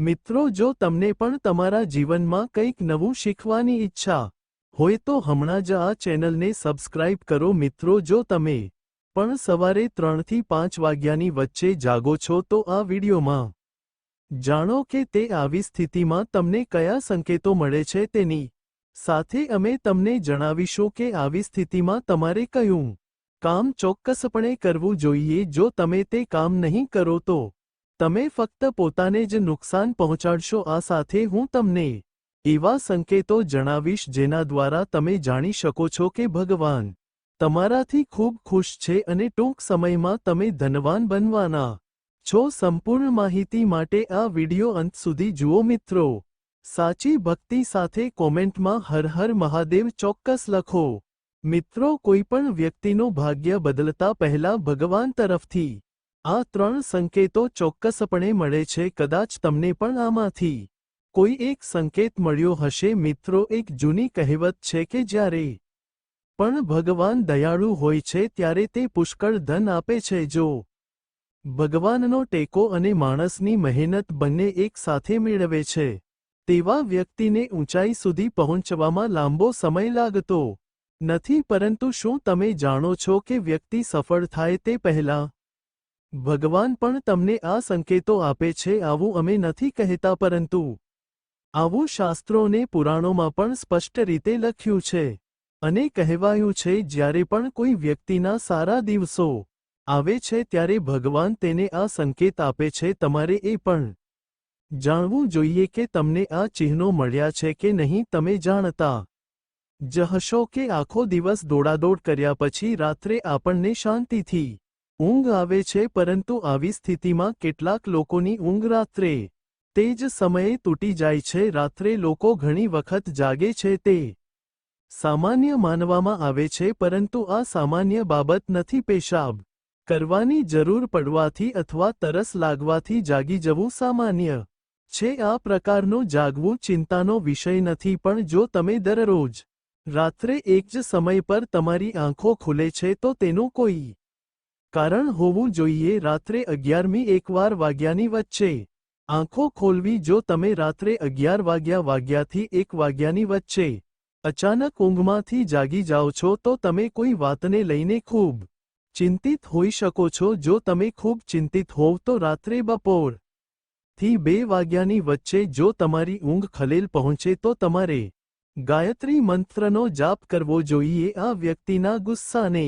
મિત્રો, જો તમને પણ તમારા જીવનમાં કંઈક નવું શીખવાની ઈચ્છા હોય તો હમણાં જ આ ચેનલને સબસ્ક્રાઇબ કરો. મિત્રો, જો તમે પણ સવારે ત્રણથી પાંચ વાગ્યાની વચ્ચે જાગો છો, તો આ વિડીયોમાં જાણો કે તે આવી સ્થિતિમાં તમને કયા સંકેતો મળે છે તેની સાથે અમે તમને જણાવીશું કે આવી સ્થિતિમાં તમારે કયું કામ ચોક્કસપણે કરવું જોઈએ. જો તમે તે કામ નહીં કરો, તો તમે ફક્ત પોતાને જ નુકસાન પહોંચાડશો, આ સાથે હું તમને એવા સંકેતો જણાવીશ જેના દ્વારા તમે જાણી શકો છો કે ભગવાન તમારાથી ખૂબ ખુશ છે અને ટૂંક સમયમાં તમે ધનવાન બનવાના છો. સંપૂર્ણ માહિતી માટે આ વિડિયો અંત સુધી જુઓ મિત્રો. સાચી ભક્તિ સાથે કોમેન્ટમાં હર હર મહાદેવ ચોક્કસ લખો. મિત્રો કોઈપણ વ્યક્તિનું ભાગ્ય બદલતા પહેલા ભગવાન તરફથી આ ત્રણ સંકેતો ચોક્કસપણે મળે છે, કદાચ તમને પણ આમાંથી કોઈ એક સંકેત મળ્યો હશે. મિત્રો, એક જૂની કહેવત છે કે જ્યારે પણ ભગવાન દયાળુ હોય છે, ત્યારે તે પુષ્કળ ધન આપે છે. જો ભગવાનનો ટેકો અને માણસની મહેનત બંને એક સાથે મેળવે છે, તેવા વ્યક્તિને ઊંચાઈ સુધી પહોંચવામાં લાંબો સમય લાગતો નથી. પરંતુ શું તમે જાણો છો કે વ્યક્તિ સફળ થાય તે પહેલાં ભગવાન પણ તમને આ સંકેતો આપે છે આવું અમે નથી કહેતા પરંતુ આવું શાસ્ત્રોને પુરાણોમાં પણ સ્પષ્ટ રીતે લખ્યું છે અને કહેવાયું છે જ્યારે પણ કોઈ વ્યક્તિના સારા દિવસો આવે છે ત્યારે ભગવાન તેને આ સંકેત આપે છે તમારે એ પણ જાણવું જોઈએ કે તમને આ ચિહ્નો મળ્યા છે કે નહીં તમે જાણતા જ હશો કે આખો દિવસ દોડાદોડ કર્યા પછી રાત્રે આપણને શાંતિથી ઊંઘ આવે છે પરંતુ આવી સ્થિતિમાં કેટલાક લોકોની ઊંઘ રાત્રે તે જ સમયે તૂટી જાય છે. રાત્રે લોકો ઘણી વખત જાગે છે તે સામાન્ય માનવામાં આવે છે, પરંતુ આ સામાન્ય બાબત નથી. પેશાબ કરવાની જરૂર પડવાથી અથવા તરસ લાગવાથી જાગી જવું સામાન્ય છે. આ પ્રકારનું જાગવું ચિંતાનો વિષય નથી, પણ જો તમે દરરોજ રાત્રે એક જ સમય પર તમારી આંખો ખુલે છે, તો તેનું કોઈ કારણ હોવું જોઈએ રાત્રે અગિયારમી એકવાર વાગ્યાની વચ્ચે આંખો ખોલવી જો તમે રાત્રે અગિયાર વાગ્યા વાગ્યાથી એક વાગ્યાની વચ્ચે અચાનક ઊંઘમાંથી જાગી જાઓ છો તો તમે કોઈ વાતને લઈને ખૂબ ચિંતિત હોઈ શકો છો જો તમે ખૂબ ચિંતિત હોવ તો રાત્રે બપોરથી બે વાગ્યાની વચ્ચે જો તમારી ઊંઘ ખલેલ પહોંચે તો તમારે ગાયત્રી મંત્રનો જાપ કરવો જોઈએ આ વ્યક્તિના ગુસ્સાને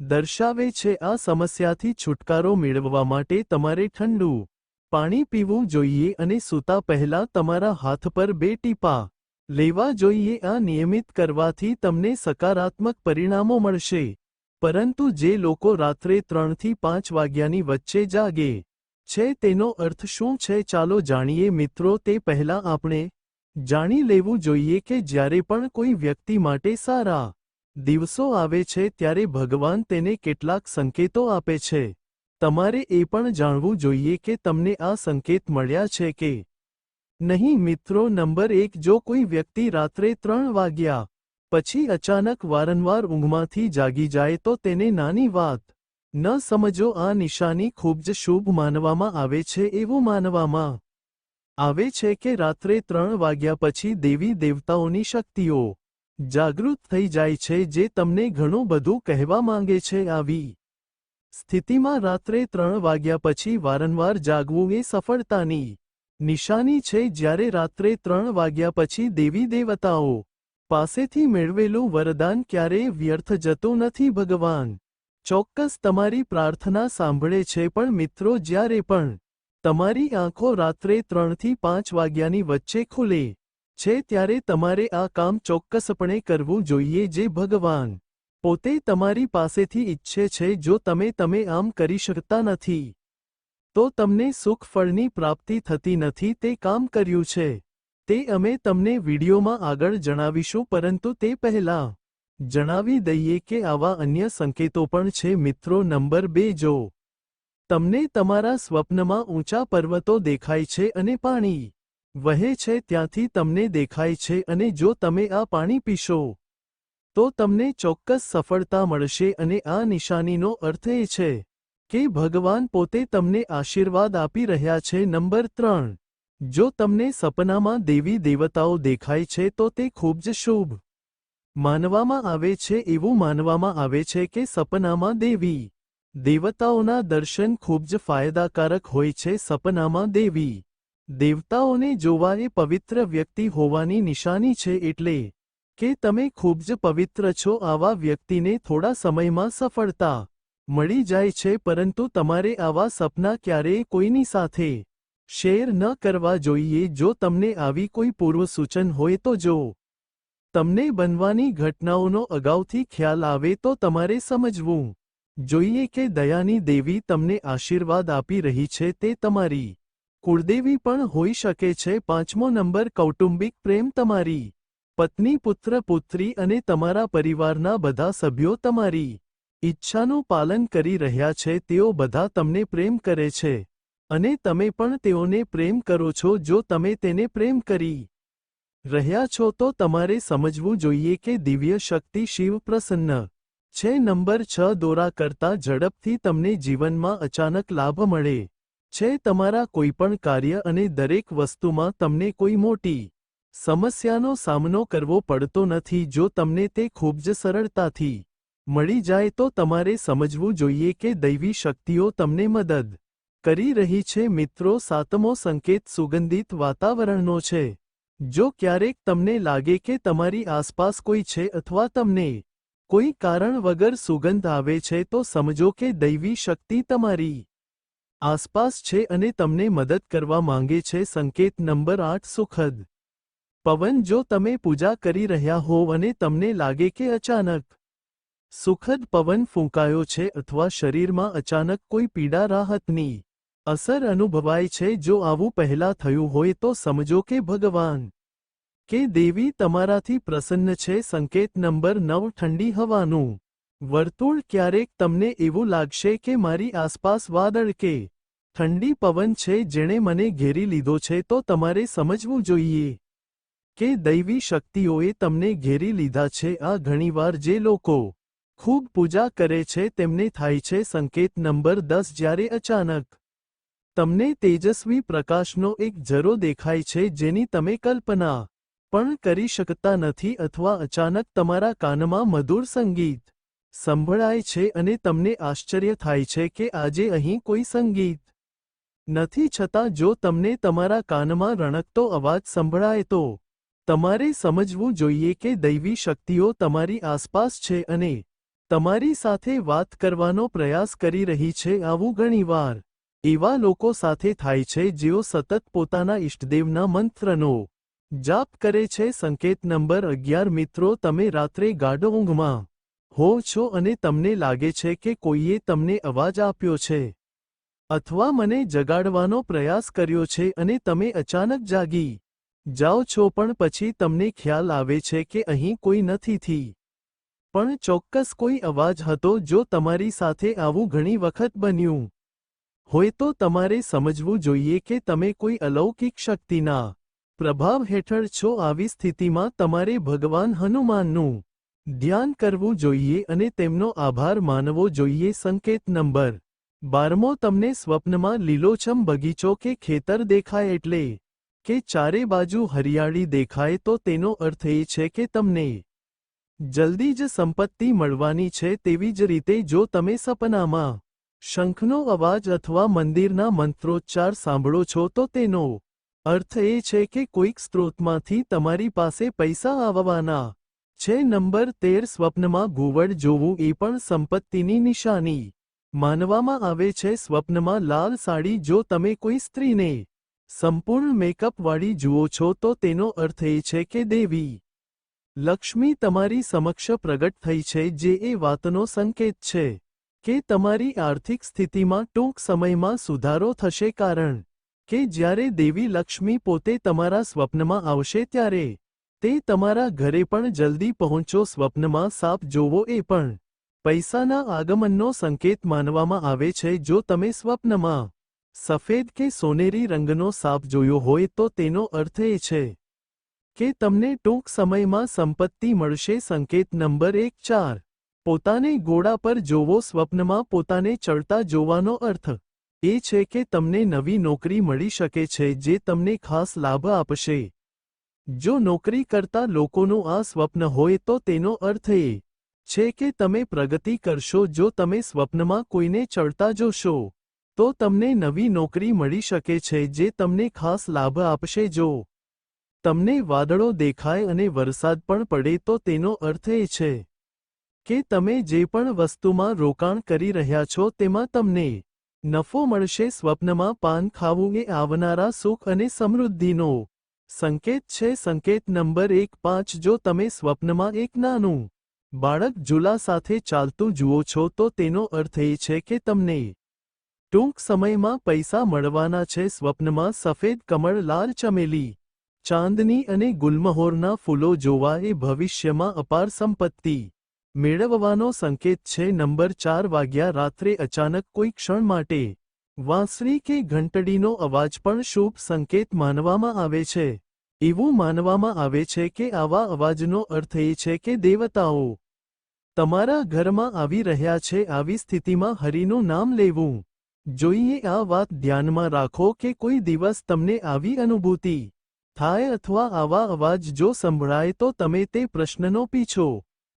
દર્શાવે છે આ સમસ્યાથી છુટકારો મેળવવા માટે તમારે ઠંડુ પાણી પીવું જોઈએ અને સૂતા પહેલા તમારા હાથ પર બે ટીપા લેવા જોઈએ. આ નિયમિત કરવાથી તમને સકારાત્મક પરિણામો મળશે. પરંતુ જે લોકો રાત્રે ત્રણથી પાંચ વાગ્યાની વચ્ચે જાગે છે તેનો અર્થ શું છે ચાલો જાણીએ. મિત્રો, તે પહેલાં આપણે જાણી લેવું જોઈએ કે જ્યારે પણ કોઈ વ્યક્તિ માટે સારા દિવસો આવે છે ત્યારે ભગવાન તેને કેટલાક સંકેતો આપે છે. તમારે એ પણ જાણવું જોઈએ કે તમને આ સંકેત મળ્યા છે કે નહીં. મિત્રો, નંબર એક, જો કોઈ વ્યક્તિ રાત્રે ત્રણ વાગ્યા પછી અચાનક વારંવાર ઊંઘમાંથી જાગી જાય તો તેને નાની વાત, ન સમજો, આ નિશાની ખૂબ જ શુભ માનવામાં આવે છે, એવું માનવામાં આવે છે કે રાત્રે ત્રણ વાગ્યા પછી દેવી દેવતાઓની શક્તિઓ જાગૃત થઈ જાય છે જે તમને ઘણું બધું કહેવા માંગે છે આવી સ્થિતિમાં રાત્રે ત્રણ વાગ્યા પછી વારંવાર જાગવું એ સફળતાની નિશાની છે જ્યારે રાત્રે ત્રણ વાગ્યા પછી દેવી દેવતાઓ પાસેથી મેળવેલું વરદાન ક્યારેય વ્યર્થ જતું નથી ભગવાન. ચોક્કસ તમારી પ્રાર્થના સાંભળે છે પણ મિત્રો જ્યારે પણ તમારી આંખો રાત્રે ત્રણથી પાંચ વાગ્યાની વચ્ચે ખુલે છે ત્યારે તમારે આ કામ ચોક્કસપણે કરવું જોઈએ જે ભગવાન પોતે તમારી પાસેથી ઈચ્છે છે જો તમે તમે આમ કરી શકતા નથી. તો તમને સુખ ફળની પ્રાપ્તિ થતી નથી તે કામ કર્યું છે. તે અમે તમને વિડીયોમાં આગળ જણાવીશું પરંતુ તે પહેલાં જણાવી દઈએ કે આવા અન્ય સંકેતો પણ છે. મિત્રો, નંબર બે, જો તમને તમારા સ્વપ્નમાં ઊંચા પર્વતો દેખાય છે અને પાણી વહે છે ત્યાંથી તમને દેખાય છે અને જો તમે આ પાણી પીશો, તો તમને ચોક્કસ સફળતા મળશે અને આ નિશાનીનો અર્થ એ છે કે ભગવાન પોતે તમને આશીર્વાદ આપી રહ્યા છે. નંબર ત્રણ, જો તમને સપનામાં દેવી દેવતાઓ દેખાય છે, તો તે ખૂબ જ શુભ માનવામાં આવે છે. એવું માનવામાં આવે છે કે સપનામાં દેવી દેવતાઓના દર્શન ખૂબ જ ફાયદાકારક હોય છે. સપનામાં દેવી દેવતાઓને જોવા પવિત્ર વ્યક્તિ હોવાની નિશાની છે એટલે કે તમે ખૂબ જ પવિત્ર છો આવા વ્યક્તિને થોડા સમયમાં સફળતા મળી જાય છે પરંતુ તમારે આવા સપના ક્યારેય કોઈની સાથે શેર ન કરવા જોઈએ. જો તમને આવી કોઈ પૂર્વ સૂચન હોય તો જો તમને બનવાની ઘટનાઓનો અગાઉથી ખ્યાલ આવે તો તમારે સમજવું જોઈએ કે દયાની દેવી તમને આશીર્વાદ આપી રહી છે તે તમારી કુળદેવી પણ હોઈ શકે છે પાંચમો નંબર કૌટુંબિક પ્રેમ તમારી. પત્ની, પુત્ર, પુત્રી અને તમારા પરિવારના બધા સભ્યો તમારી. ઈચ્છાનું પાલન કરી રહ્યા છે તેઓ બધા તમને પ્રેમ કરે છે. અને તમે પણ તેઓને પ્રેમ કરો છો જો તમે તેને પ્રેમ કરી. રહ્યા છો તો તમારે સમજવું જોઈએ કે દિવ્ય શક્તિ શિવ પ્રસન્ન છે. નંબર છ, દોરા કરતા ઝડપથી તમને જીવનમાં અચાનક લાભ મળે. છે તમારા કોઈપણ કાર્ય અને દરેક વસ્તુમાં તમને કોઈ મોટી સમસ્યાનો સામનો કરવો પડતો નથી જો તમને તે ખૂબ જ સરળતાથી મળી જાય તો તમારે સમજવું જોઈએ કે દૈવી શક્તિઓ તમને મદદ કરી રહી છે. મિત્રો, સાતમો સંકેત સુગંધિત વાતાવરણનો છે. જો ક્યારેક તમને લાગે કે તમારી આસપાસ કોઈ છે અથવા તમને કોઈ કારણ વગર સુગંધ આવે છે તો સમજો કે દૈવી શક્તિ તમારી આસપાસ છે અને તમને મદદ કરવા માંગે છે સંકેત નંબર આઠ સુખદ. પવન, જો તમે પૂજા કરી રહ્યા હોવ અને તમને લાગે કે અચાનક સુખદ પવન ફૂંકાયો છે અથવા શરીરમાં અચાનક કોઈ પીડા રાહતની અસર અનુભવાય છે, જો આવું પહેલા થયું હોય તો સમજો કે ભગવાન, કે દેવી તમારાથી પ્રસન્ન છે. સંકેત નંબર નવ, ઠંડી હવાનું. વર્તુળ ક્યારેક તમને એવું લાગશે કે મારી આસપાસ વાદળ કે ઠંડી પવન છે જેણે મને ઘેરી લીધો છે, તો તમારે સમજવું જોઈએ કે દૈવી શક્તિઓએ તમને ઘેરી લીધા છે. આ ઘણીવાર જે લોકો ખૂબ પૂજા કરે છે, તેમને થાય છે સંકેત નંબર દસ. જ્યારે અચાનક તમને તેજસ્વી પ્રકાશનો એક જરો દેખાય છે જેની તમે કલ્પના પણ કરી શકતા નથી અથવા અચાનક તમારા કાનમાં મધુર સંગીત સંભળાય છે અને તમને આશ્ચર્ય થાય છે કે આજે અહીં કોઈ સંગીત નથી. છતાં જો તમને તમારા કાનમાં રણકતો અવાજ સંભળાય તો તમારે સમજવું જોઈએ કે દૈવી શક્તિઓ તમારી આસપાસ છે અને તમારી સાથે વાત કરવાનો પ્રયાસ કરી રહી છે. આવું ઘણીવાર એવા લોકો સાથે થાય છે જેઓ સતત પોતાના ઇષ્ટદેવના મંત્રનો જાપ કરે છે. સંકેત નંબર અગિયાર મિત્રો, તમે રાત્રે ગાઢો ઊંઘમાં હો છો અને તમને લાગે છે કે કોઈએ તમને અવાજ આપ્યો છે? અથવા મને જગાડવાનો પ્રયાસ કર્યો છે અને તમે અચાનક જાગી? જાઓ છો પણ પછી તમને ખ્યાલ આવે છે કે અહીં કોઈ નથી થી. પણ ચોક્કસ કોઈ અવાજ હતો જો તમારી સાથે આવું ઘણી વખત બન્યું. હોય તો તમારે સમજવું જોઈએ કે તમે કોઈ અલૌકિક શક્તિના પ્રભાવ હેઠળ છો આવી સ્થિતિમાં તમારે ભગવાન હનુમાનનું ધ્યાન કરવું જોઈએ અને તેમનો આભાર માનવો જોઈએ. સંકેત નંબર બારમો, તમને સ્વપ્નમાં લીલોછમ બગીચો કે ખેતર દેખાય એટલે કે ચારે બાજુ હરિયાળી દેખાય તો તેનો અર્થ એ છે કે તમને જલ્દી જ સંપત્તિ મળવાની છે. તેવી જ રીતે જો તમે સપનામાં શંખનો અવાજ અથવા મંદિરના મંત્રોચ્ચાર સાંભળો છો તો તેનો અર્થ એ છે કે કોઈક સ્ત્રોતમાંથી તમારી પાસે પૈસા આવવાના છે નંબર તેર સ્વપ્નમાં ઘુવડ જોવું એ પણ સંપત્તિની નિશાની. માનવામાં આવે છે સ્વપ્નમાં લાલ સાડી જો તમે કોઈ સ્ત્રીને સંપૂર્ણ મેકઅપવાળી જુઓ છો તો તેનો અર્થ એ છે કે દેવી. લક્ષ્મી તમારી સમક્ષ પ્રગટ થઈ છે જે એ વાતનો સંકેત છે કે તમારી આર્થિક સ્થિતિમાં ટૂંક સમયમાં સુધારો થશે કારણ કે જ્યારે દેવી લક્ષ્મી પોતે તમારા સ્વપ્નમાં આવશે ત્યારે તે તમારા ઘરે પણ જલ્દી પહોંચો, સ્વપ્નમાં સાપ જોવો એ પણ. પૈસાના આગમનનો સંકેત માનવામાં આવે છે, જો તમે સ્વપ્નમાં સફેદ કે સોનેરી રંગનો સાપ જોયો હોય તો તેનો અર્થ એ છે કે તમને ટૂંક સમયમાં સંપત્તિ મળશે. સંકેત નંબર એક ચાર. પોતાને ઘોડા પર જોવો, સ્વપ્નમાં પોતાને ચડતા જોવાનો અર્થ એ છે કે તમને નવી નોકરી મળી શકે છે, જે તમને ખાસ લાભ આપશે. જો નોકરી કરતા લોકોનું આ સ્વપ્ન હોય તો તેનો અર્થ એ છે કે તમે પ્રગતિ કરશો જો તમે સ્વપ્નમાં કોઈને ચડતા જોશો, તો તમને નવી નોકરી મળી શકે છે જે તમને ખાસ લાભ આપશે. જો તમને વાદળો દેખાય અને વરસાદ પણ પડે તો તેનો અર્થ એ છે કે તમે જે પણ વસ્તુમાં રોકાણ કરી રહ્યા છો તેમાં તમને નફો મળશે. સ્વપ્નમાં પાન ખાવું એ આવનારા સુખ અને સમૃદ્ધિનો સંકેત છે, સંકેત નંબર એક પાંચ, જો તમે સ્વપ્નમાં એક નાનું બાળક ઝૂલા સાથે ચાલતું જુઓ છો, તો તેનો અર્થ એ છે કે તમને ટૂંક સમયમાં પૈસા મળવાના છે. સ્વપ્નમાં સફેદ કમળ, લાલ ચમેલી, ચાંદની અને ગુલમહોરના ફૂલો જોવા એ ભવિષ્યમાં અપાર સંપત્તિ મેળવવાનો સંકેત છે. નંબર ચાર, વાગ્યા રાત્રે અચાનક કોઈ ક્ષણ માટે વાંસળી કે ઘંટડીનો અવાજ પણ શુભ સંકેત માનવામાં આવે છે. એવું માનવામાં આવે છે કે આવા અવાજનો અર્થ એ છે કે દેવતાઓ તમારા ઘરમાં આવી રહ્યા છે, આવી સ્થિતિમાં હરિનું નામ લેવું. જોઈએ આ વાત ધ્યાનમાં રાખો કે કોઈ દિવસ તમને આવી અનુભૂતિ થાય અથવા આવા અવાજ જો સંભળાય તો તમે તે પ્રશ્નનો પીછો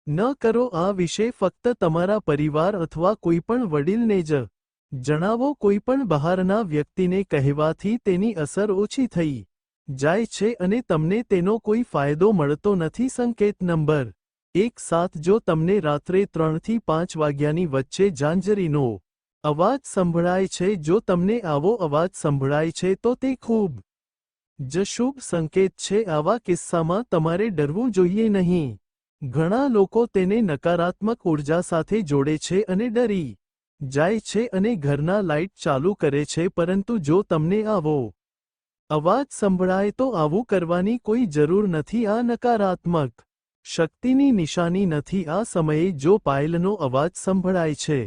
ન કરો. આ વિશે ફક્ત તમારા પરિવાર અથવા કોઈપણ વડીલને જ જણાવો કોઈપણ બહારના વ્યક્તિને કહેવાથી તેની અસર ઓછી થઈ જાય છે અને તમને તેનો કોઈ ફાયદો મળતો નથી. સંકેત નંબર એક સાત, જો તમને રાત્રે ત્રણથી પાંચ વાગ્યાની વચ્ચે જાંજરીનો અવાજ સંભળાય છે, જો તમને આવો અવાજ સંભળાય છે, તો તે ખૂબ જ શુભ સંકેત છે. આવા કિસ્સામાં તમારે ડરવું જોઈએ નહીં. ઘણા લોકો તેને નકારાત્મક ઊર્જા સાથે જોડે છે અને ડરી જાય છે અને ઘરના લાઇટ ચાલુ કરે છે, પરંતુ જો તમને આવો અવાજ સંભળાય તો આવું કરવાની કોઈ જરૂર નથી. આ નકારાત્મક શક્તિની નિશાની નથી. આ સમયે જો પાયલનો અવાજ સંભળાય છે,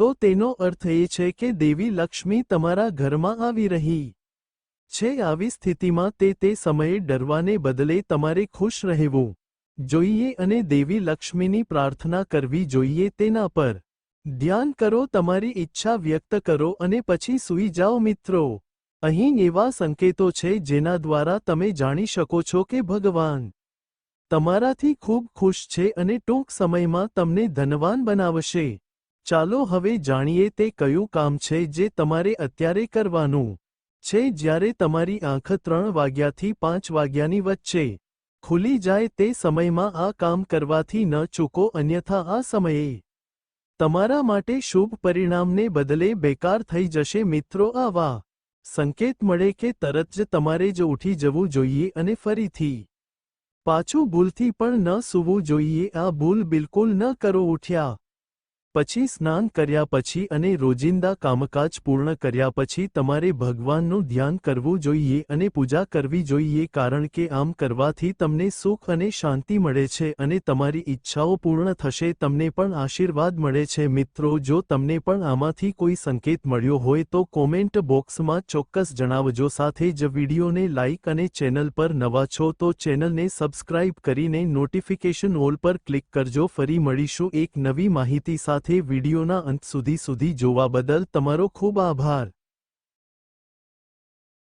તો તેનો અર્થ એ છે કે દેવી લક્ષ્મી તમારા ઘરમાં આવી રહી છે. આવી સ્થિતિમાં તે તે સમયે ડરવાને બદલે તમારે ખુશ રહેવું જોઈએ અને દેવી લક્ષ્મીની પ્રાર્થના કરવી જોઈએ તેના પર ધ્યાન કરો, તમારી ઈચ્છા વ્યક્ત કરો અને પછી સૂઈ જાઓ મિત્રો. અહીં એવા સંકેતો છે જેના દ્વારા તમે જાણી શકો છો કે ભગવાન તમારાથી ખૂબ ખુશ છે અને ટૂંક સમયમાં તમને ધનવાન બનાવશે. ચાલો હવે જાણીએ તે કયું કામ છે જે તમારે અત્યારે કરવાનું છે જ્યારે તમારી આંખ ત્રણ વાગ્યાથી પાંચ વાગ્યાની વચ્ચે ખુલી જાય તે સમયમાં આ કામ કરવાથી ન ચૂકો, અન્યથા આ સમયે તમારા માટે શુભ પરિણામને બદલે બેકાર થઈ જશે મિત્રો આવા સંકેત મળે કે તરત જ તમારે જ ઉઠી જવું જોઈએ અને ફરીથી પાછું ભૂલથી પણ ન સૂવું જોઈએ, આ ભૂલ બિલકુલ ન કરો ઉઠ્યા. પછી સ્નાન કર્યા પછી અને રોજિંદા કામકાજ પૂર્ણ કર્યા પછી તમારે ભગવાનનું ધ્યાન કરવું જોઈએ અને પૂજા કરવી જોઈએ કારણ કે આમ કરવાથી તમને સુખ અને શાંતિ મળે છે અને તમારી ઈચ્છાઓ પૂર્ણ થશે, તમને પણ આશીર્વાદ મળે છે. મિત્રો, જો તમને પણ આમાંથી કોઈ સંકેત મળ્યો હોય તો કોમેન્ટ બોક્સમાં ચોક્કસ જણાવજો. સાથે જ વિડીયોને લાઇક અને ચેનલ પર નવા છો તો ચેનલને સબસ્ક્રાઇબ કરીને નોટિફિકેશન ઓલ પર ક્લિક કરજો. ફરી મળીશું એક નવી માહિતી સાથે. સાથે વિડીયોના અંત સુધી સુધી જોવા બદલ તમારો ખૂબ આભાર.